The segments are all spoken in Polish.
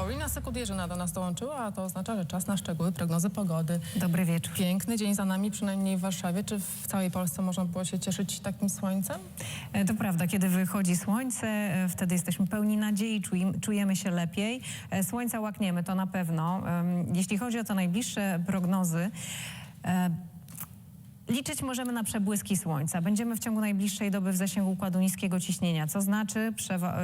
Paulina Sekudierzyna do nas dołączyła, a to oznacza, że czas na szczegóły prognozy pogody. Dobry wieczór. Piękny dzień za nami, przynajmniej w Warszawie. Czy w całej Polsce można było się cieszyć takim słońcem? E, To prawda, kiedy wychodzi słońce, e, wtedy jesteśmy pełni nadziei, czuj- czujemy się lepiej. E, Słońca łakniemy, to na pewno. Jeśli chodzi o te najbliższe prognozy, Liczyć możemy na przebłyski słońca. Będziemy w ciągu najbliższej doby w zasięgu układu niskiego ciśnienia, co znaczy,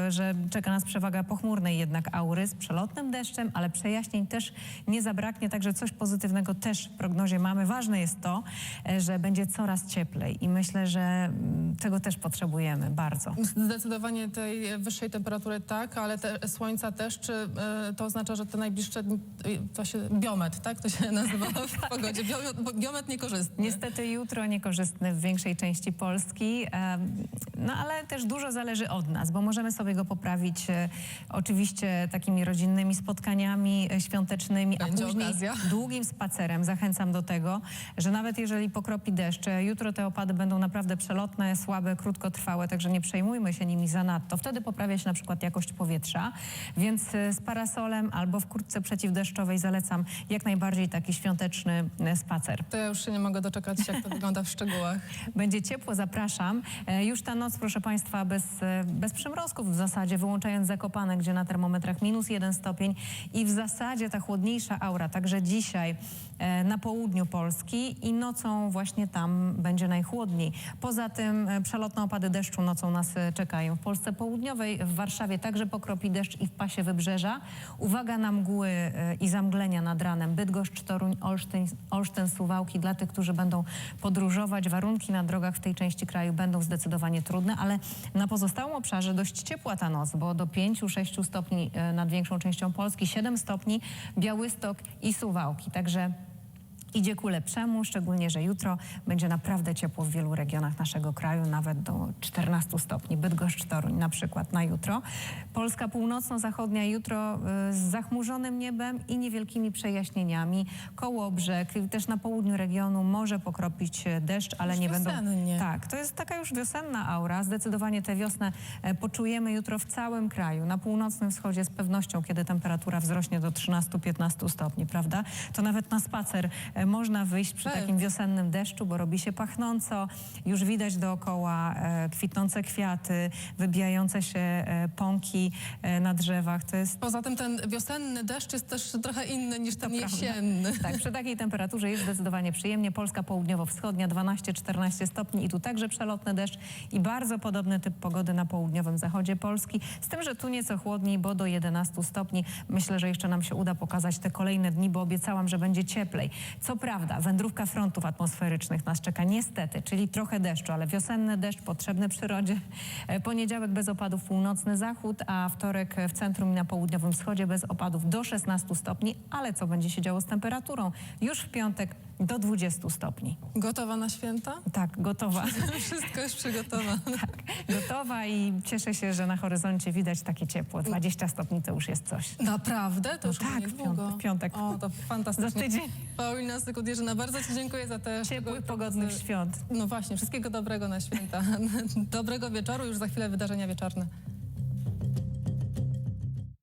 że czeka nas przewaga pochmurnej jednak aury z przelotnym deszczem, ale przejaśnień też nie zabraknie, także coś pozytywnego też w prognozie mamy. Ważne jest to, e, że będzie coraz cieplej i myślę, że mm, tego też potrzebujemy bardzo. Zdecydowanie tej wyższej temperatury tak, ale te słońca też. Czy e, to oznacza, że te najbliższe dni, e, to się biomet, tak? To się nazywa w pogodzie. Biomet, biomet niekorzystny. Niestety jutro niekorzystny w większej części Polski, no ale też dużo zależy od nas, bo możemy sobie go poprawić e, oczywiście takimi rodzinnymi spotkaniami e, świątecznymi, Będzie a później okazja. długim spacerem. Zachęcam do tego, że nawet jeżeli pokropi deszcz, e, jutro te opady będą naprawdę przelotne, słabe, krótkotrwałe, także nie przejmujmy się nimi zanadto. Wtedy poprawia się na przykład jakość powietrza, więc z parasolem albo w kurtce przeciwdeszczowej zalecam jak najbardziej taki świąteczny spacer. To ja już się nie mogę doczekać, jak to wygląda w szczegółach. Będzie ciepło, zapraszam. E, Już ta noc, proszę Państwa, bez, e, bez przymrozków w zasadzie, wyłączając Zakopane, gdzie na termometrach minus jeden stopień i w zasadzie ta chłodniejsza aura, także dzisiaj e, na południu Polski i nocą właśnie tam będzie najchłodniej. Poza tym przelotne opady deszczu nocą nas czekają. W Polsce południowej, w Warszawie także pokropi deszcz i w pasie wybrzeża. Uwaga na mgły i zamglenia nad ranem. Bydgoszcz, Toruń, Olsztyn, Olsztyn, Suwałki. Dla tych, którzy będą podróżować, warunki na drogach w tej części kraju będą zdecydowanie trudne, ale na pozostałym obszarze dość ciepła ta noc, bo do 5-6 stopni e, nad większą częścią Polski, 7 stopni Białystok i Suwałki. Także idzie ku lepszemu, szczególnie, że jutro będzie naprawdę ciepło w wielu regionach naszego kraju, nawet do 14 stopni. Bydgoszcz, Toruń na przykład na jutro. Polska północno-zachodnia jutro y, z zachmurzonym niebem i niewielkimi przejaśnieniami. Kołobrzeg, też na południu regionu może pokropić e, deszcz, ale Już nie będą... wiosennie. Tak, to jest taka już wiosenna aura. Zdecydowanie tę wiosnę e, poczujemy jutro w całym kraju. Na północnym wschodzie z pewnością, kiedy temperatura wzrośnie do 13-15 stopni, prawda? To nawet na spacer e, można wyjść przy Pewnie. takim wiosennym deszczu, bo robi się pachnąco. Już widać dookoła e, kwitnące kwiaty, wybijające się e, pąki e, na drzewach. To jest Poza tym ten wiosenny deszcz jest też trochę inny niż ten jesienny. Tak, przy takiej temperaturze jest zdecydowanie przyjemnie. Polska południowo-wschodnia 12-14 stopni i tu także przelotny deszcz i bardzo podobny typ pogody na południowym zachodzie Polski. Z tym, że tu nieco chłodniej, bo do 11 stopni. Myślę, że jeszcze nam się uda pokazać te kolejne dni, bo obiecałam, że będzie cieplej. Co prawda, wędrówka frontów atmosferycznych nas czeka niestety, czyli trochę deszczu, ale wiosenny deszcz potrzebny przyrodzie. E, Poniedziałek bez opadów północny zachód, a wtorek w centrum i na południowym wschodzie bez opadów do 16 stopni. Ale co będzie się działo z temperaturą? Już w piątek do 20 stopni. Gotowa na święta? Tak, gotowa. Wszystko jest przygotowane. gotowa i cieszę się, że na horyzoncie widać takie ciepło. 20 stopni to już jest coś. Naprawdę? To już tak, tak, w piątek- w piątek. O, to fantastycznie. Za tydzień. Paulina Sekudierzyna, bardzo Ci dziękuję za te Ciepłych, pogodnych świąt. No właśnie, wszystkiego dobrego na święta. Dobrego wieczoru, już za chwilę wydarzenia wieczorne.